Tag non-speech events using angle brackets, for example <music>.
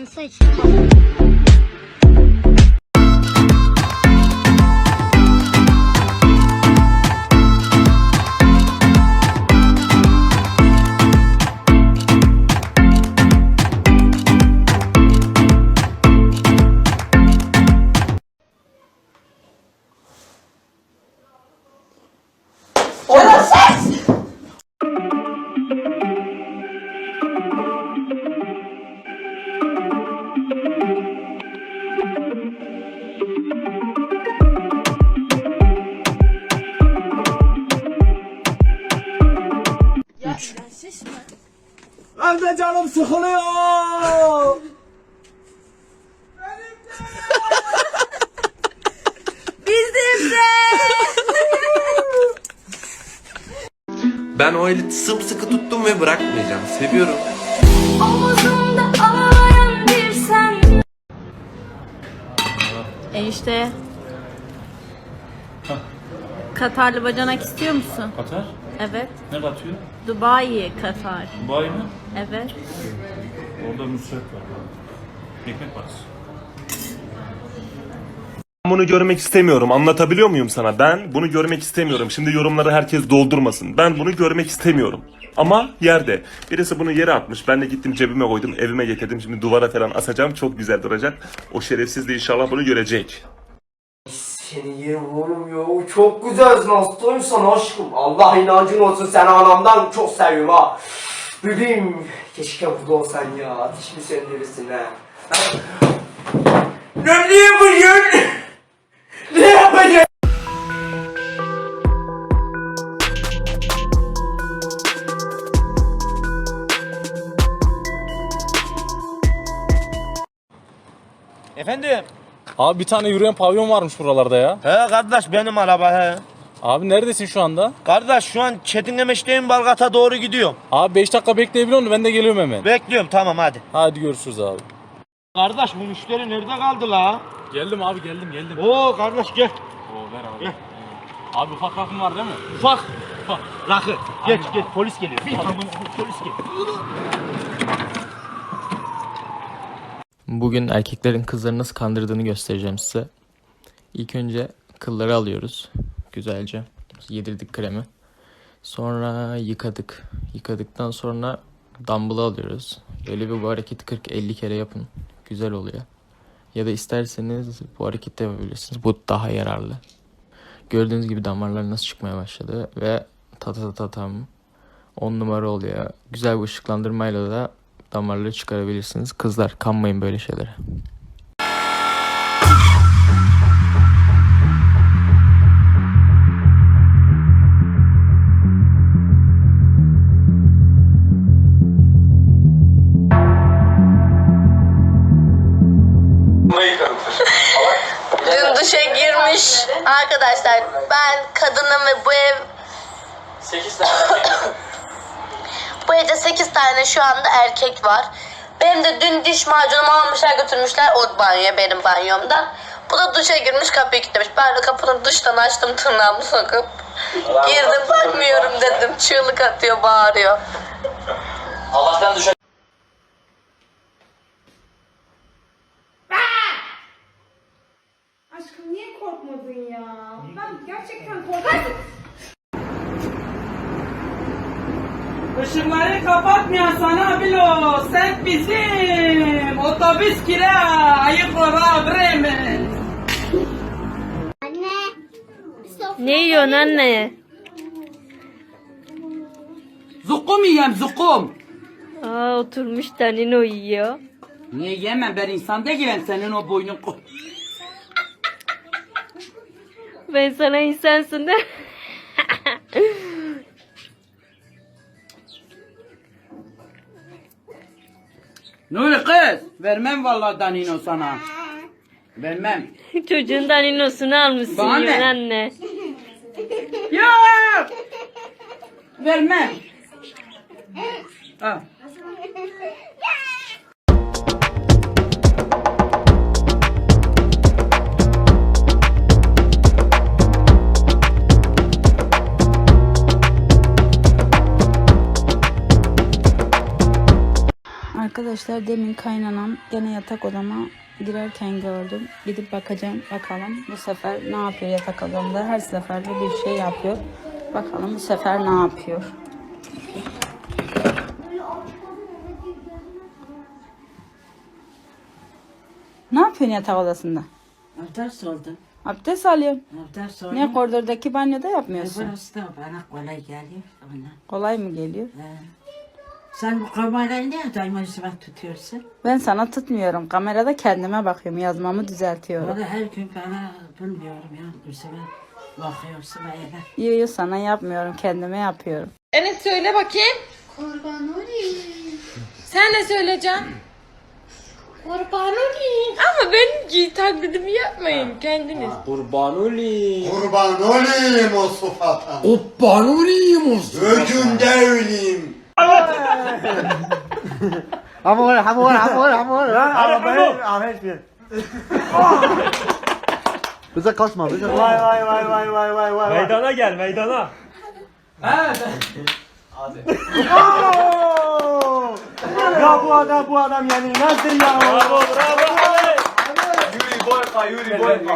Kendisi açıyor. Ben de canım sıkılıyor. Ben o eli sımsıkı tuttum ve bırakmayacağım. Seviyorum. Omuzumda ağlayan bir sen Enişte. Katarlı bacanak istiyor musun? Katar? Evet. Ne katıyor? Dubai, Katar. Dubai mi? Evet. Orada Nusret var. Ekmek parası. Ben bunu görmek istemiyorum. Anlatabiliyor muyum sana? Ben bunu görmek istemiyorum. Şimdi yorumları herkes doldurmasın. Ben bunu görmek istemiyorum. Ama yerde. Birisi bunu yere atmış. Ben de gittim cebime koydum. Evime getirdim. Şimdi duvara falan asacağım. Çok güzel duracak. O şerefsiz de inşallah bunu görecek. Seni yerim oğlum ya. Çok güzelsin hastaysan aşkım. Allah inancın olsun seni anamdan çok seviyorum ha. Bebeğim. Keşke burada olsan ya. Ateşimi söndürürsün ha. Ne yapacaksın? Ne yapacaksın? Efendim? Abi bir tane yürüyen pavyon varmış buralarda ya. He kardeş benim araba he. Abi neredesin şu anda? Kardeş şu an Çetinlemeç'teyim Balgat'a doğru gidiyorum. Abi 5 dakika bekleyebiliyor musun? Ben de geliyorum hemen. Bekliyorum tamam hadi. Hadi görüşürüz abi. Kardeş bu müşteri nerede kaldı la? Geldim abi geldim geldim. Oo kardeş gel. Oo ver abi. Gel. Abi ufak rakım var değil mi? Ufak. Ufak. Rakı. Geç geç polis geliyor. polis geliyor. Bugün erkeklerin kızları nasıl kandırdığını göstereceğim size. İlk önce kılları alıyoruz. Güzelce. Yedirdik kremi. Sonra yıkadık. Yıkadıktan sonra dumbbell'ı alıyoruz. Böyle bir bu hareketi 40-50 kere yapın. Güzel oluyor. Ya da isterseniz bu hareketi yapabilirsiniz. Bu daha yararlı. Gördüğünüz gibi damarlar nasıl çıkmaya başladı ve ta ta ta tam 10 numara oluyor. Güzel bir ışıklandırmayla da damarları çıkarabilirsiniz. Kızlar kanmayın böyle şeylere. Dün duşa girmiş arkadaşlar. Ben kadınım ve bu ev 8 tane. Bu evde 8 tane şu anda erkek var. Benim de dün diş macunumu almışlar götürmüşler o banyoya benim banyomda. Bu da duşa girmiş kapıyı kilitlemiş. Ben de kapının duştan açtım tırnağımı sokup. Girdim bakmıyorum dedim. Çığlık atıyor bağırıyor. Allah'tan düşen. Aşkım niye korkmadın ya? Ben gerçekten korkmadım. Işıkları kapatmayan sana bilo. Sen bizim. Otobüs kira. Ayıklara Bremen. Ne yiyorsun anne? Zukum yiyem zukum. Aa oturmuş Danilo yiyor. Niye yemem ben insan değilim senin o boynun ko- Ben sana insansın de. <laughs> Nuri kız. Vermem vallahi Danino sana. Vermem. Çocuğun Danilo'sunu almışsın Bana ne? yiyorsun anne. Yok. Vermem. Al. Arkadaşlar demin kaynanam gene yatak odama girerken gördüm. Gidip bakacağım bakalım bu sefer ne yapıyor yatak odamda. Her seferde bir şey yapıyor. Bakalım bu sefer ne yapıyor. Ne yapıyorsun yatak odasında? Abdest oldum. Abdest alıyorsun. Abdest oldum. Niye koridordaki banyoda yapmıyorsun? Burası da bana kolay geliyor. Ona. Kolay mı geliyor? He. Sen bu kamerayı niye daima yüzüme tutuyorsun? Ben sana tutmuyorum. Kamerada kendime bakıyorum. Yazmamı düzeltiyorum. Bana her gün bana bilmiyorum ya. Yüzüme bakıyorsun böyle. Yo yo sana yapmıyorum. Kendime yapıyorum. Enes söyle bakayım. Kurban olayım. Sen ne söyleyeceksin? Kurban olayım. Ama benimki taklidimi yapmayın kendiniz. Kurban olayım. Kurban olayım o sofata. Kurban olayım olsun. Öcünde öleyim. Hamur, hamur, hamur, hamur. Arabayı Ahmet bir. Bize kaçma, bize kaçma. Vay vay vay vay vay vay vay. Meydana gel meydana. Ya bu adam bu adam yani nedir ya? Bravo bravo. Yuri boyka, yuri boyka.